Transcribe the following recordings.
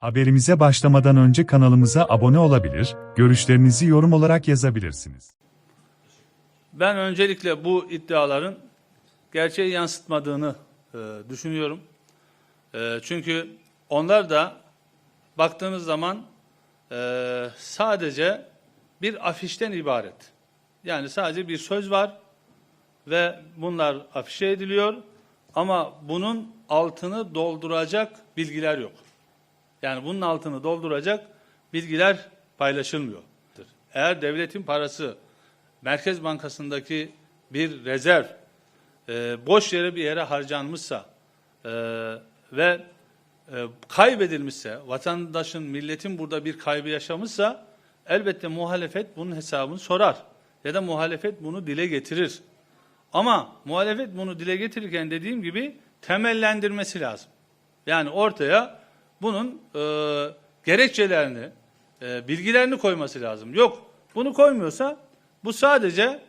Haberimize başlamadan önce kanalımıza abone olabilir, görüşlerinizi yorum olarak yazabilirsiniz. Ben öncelikle bu iddiaların gerçeği yansıtmadığını e, düşünüyorum. E, çünkü onlar da baktığınız zaman e, sadece bir afişten ibaret. Yani sadece bir söz var ve bunlar afişe ediliyor ama bunun altını dolduracak bilgiler yok. Yani bunun altını dolduracak bilgiler paylaşılmıyor. Eğer devletin parası Merkez Bankası'ndaki bir rezerv e, boş yere bir yere harcanmışsa e, ve e, kaybedilmişse, vatandaşın, milletin burada bir kaybı yaşamışsa elbette muhalefet bunun hesabını sorar. Ya da muhalefet bunu dile getirir. Ama muhalefet bunu dile getirirken dediğim gibi temellendirmesi lazım. Yani ortaya bunun e, gerekçelerini, e, bilgilerini koyması lazım. Yok, bunu koymuyorsa bu sadece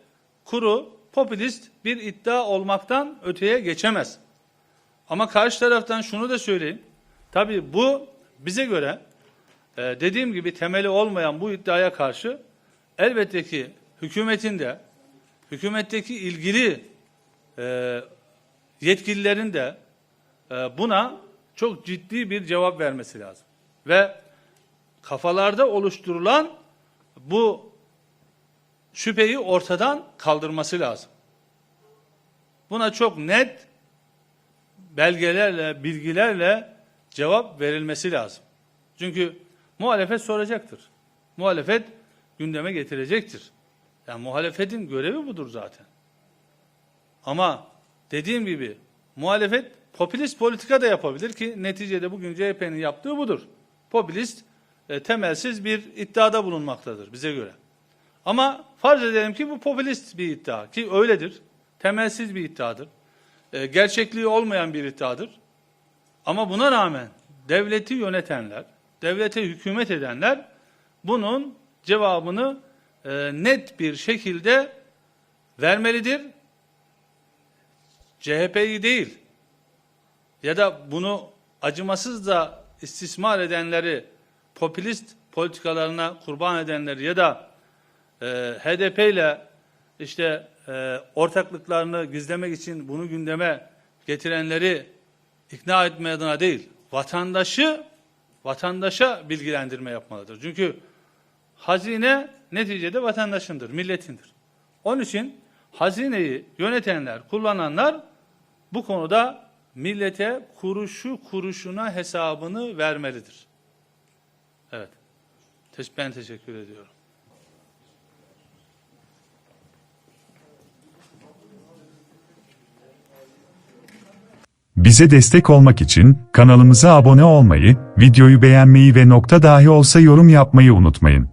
kuru, popülist bir iddia olmaktan öteye geçemez. Ama karşı taraftan şunu da söyleyeyim. Tabii bu bize göre e, dediğim gibi temeli olmayan bu iddiaya karşı elbette ki hükümetin de hükümetteki ilgili e, yetkililerin de e, buna çok ciddi bir cevap vermesi lazım. Ve kafalarda oluşturulan bu şüpheyi ortadan kaldırması lazım. Buna çok net belgelerle, bilgilerle cevap verilmesi lazım. Çünkü muhalefet soracaktır. Muhalefet gündeme getirecektir. Yani muhalefetin görevi budur zaten. Ama dediğim gibi muhalefet popülist politika da yapabilir ki neticede bugün CHP'nin yaptığı budur. Popülist e, temelsiz bir iddiada bulunmaktadır bize göre. Ama farz edelim ki bu popülist bir iddia ki öyledir. Temelsiz bir iddiadır. E, gerçekliği olmayan bir iddiadır. Ama buna rağmen devleti yönetenler, devlete hükümet edenler bunun cevabını e, net bir şekilde vermelidir. CHP'yi değil ya da bunu acımasızca istismar edenleri, popülist politikalarına kurban edenleri ya da e, HDP ile işte e, ortaklıklarını gizlemek için bunu gündeme getirenleri ikna etme adına değil, vatandaşı vatandaşa bilgilendirme yapmalıdır. Çünkü hazine neticede vatandaşındır, milletindir. Onun için hazineyi yönetenler, kullananlar bu konuda millete kuruşu kuruşuna hesabını vermelidir. Evet. Ben teşekkür ediyorum. Bize destek olmak için kanalımıza abone olmayı, videoyu beğenmeyi ve nokta dahi olsa yorum yapmayı unutmayın.